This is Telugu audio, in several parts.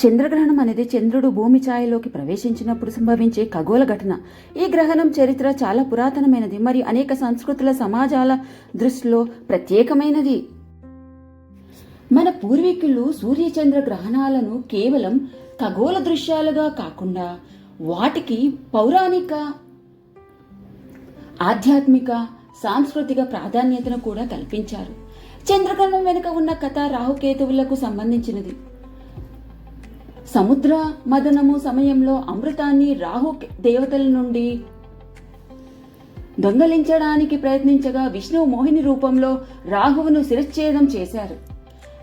చంద్రగ్రహణం అనేది చంద్రుడు భూమి ఛాయలోకి ప్రవేశించినప్పుడు సంభవించే ఖగోళ ఘటన. ఈ గ్రహణం చరిత్ర చాలా పురాతనమైనది మరియు అనేక సంస్కృతుల సమాజాల దృష్టిలో ప్రత్యేకమైనది. మన పూర్వీకులు సూర్యచంద్ర గ్రహణాలను కేవలం ఖగోళ దృశ్యాలుగా కాకుండా వాటికి పౌరాణిక ఆధ్యాత్మిక సాంస్కృతిక ప్రాధాన్యతను కూడా కల్పించారు. చంద్రగ్రహణం వెనుక ఉన్న కథ రాహుకేతువులకు సంబంధించినది. సముద్ర మదనము సమయంలో అమృతాన్ని రాహు దేవతల నుండి దొంగలించడానికి ప్రయత్నించగా విష్ణువు మోహిని రూపంలో రాహువును శిరచ్ఛేదం చేశారు.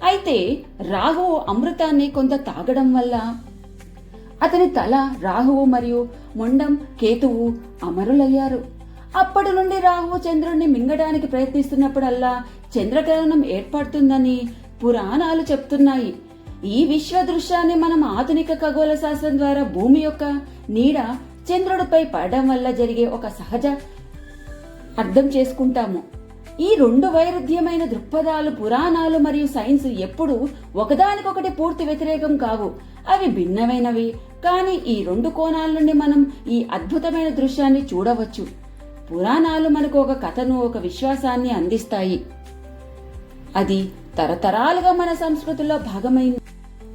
అయితే రాహువు అమృతాన్ని కొంత తాగడం వల్ల అతని తల రాహువు మరియు మొండం కేతువు అమరులయ్యారు. అప్పటి నుండి రాహువు చంద్రుణ్ణి మింగడానికి ప్రయత్నిస్తున్నప్పుడల్లా చంద్రగ్రహణం ఏర్పడుతుందని పురాణాలు చెప్తున్నాయి. ఈ విశ్వ దృశ్యాన్ని మనం ఆధునిక ఖగోళ శాస్త్రం ద్వారా భూమి యొక్క నీడ చంద్రుడిపై పడడం వల్ల జరిగే ఒక సహజ అర్థం చేసుకుంటాము. ఈ రెండు వైరుధ్యమైన దృక్పథాలు పురాణాలు మరియు సైన్స్ ఎప్పుడు ఒకదానికొకటి పూర్తి వ్యతిరేకం కావు. అవి భిన్నమైనవి. కానీ ఈ రెండు కోణాల నుండి మనం ఈ అద్భుతమైన దృశ్యాన్ని చూడవచ్చు. పురాణాలు మనకు ఒక కథను ఒక విశ్వాసాన్ని అందిస్తాయి. అది తరతరాలుగా మన సంస్కృతిలో భాగమైంది.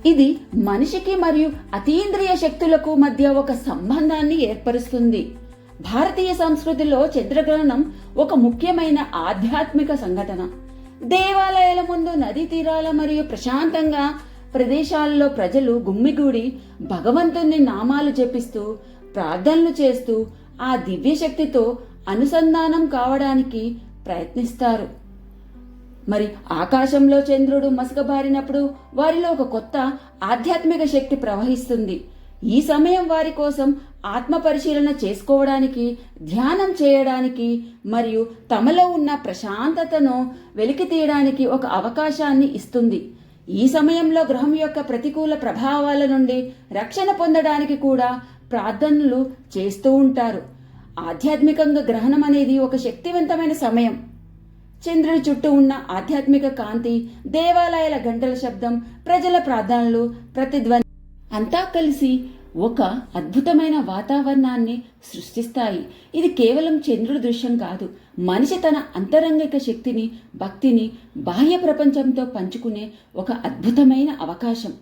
ఇది మనిషికి మరియు అతీంద్రియ శక్తులకు మధ్య ఒక సంబంధాన్ని ఏర్పరుస్తుంది. భారతీయ సంస్కృతిలో చంద్రగ్రహణం ఒక ముఖ్యమైన ఆధ్యాత్మిక సంఘటన. దేవాలయాల ముందు నదీ తీరాల మరియు ప్రశాంతంగా ప్రదేశాల్లో ప్రజలు గుమ్మిగూడి భగవంతుని నామాలు జపిస్తూ ప్రార్థనలు చేస్తూ ఆ దివ్య శక్తితో అనుసంధానం కావడానికి ప్రయత్నిస్తారు. మరి ఆకాశంలో చంద్రుడు మసకబారినప్పుడు వారిలో ఒక కొత్త ఆధ్యాత్మిక శక్తి ప్రవహిస్తుంది. ఈ సమయం వారి కోసం ఆత్మ పరిశీలన చేసుకోవడానికి ధ్యానం చేయడానికి మరియు తమలో ఉన్న ప్రశాంతతను వెలికి తీయడానికి ఒక అవకాశాన్ని ఇస్తుంది. ఈ సమయంలో గ్రహం యొక్క ప్రతికూల ప్రభావాల నుండి రక్షణ పొందడానికి కూడా ప్రార్థనలు చేస్తూ ఉంటారు. ఆధ్యాత్మికంగా గ్రహణం అనేది ఒక శక్తివంతమైన సమయం. చంద్రుని చుట్టూ ఉన్న ఆధ్యాత్మిక కాంతి దేవాలయాల గంటల శబ్దం ప్రజల ప్రార్థనలు ప్రతిధ్వని అంతా కలిసి ఒక అద్భుతమైన వాతావరణాన్ని సృష్టిస్తాయి. ఇది కేవలం చంద్రుడి దృశ్యం కాదు. మనిషి తన అంతరంగిక శక్తిని భక్తిని బాహ్య ప్రపంచంతో పంచుకునే ఒక అద్భుతమైన అవకాశం.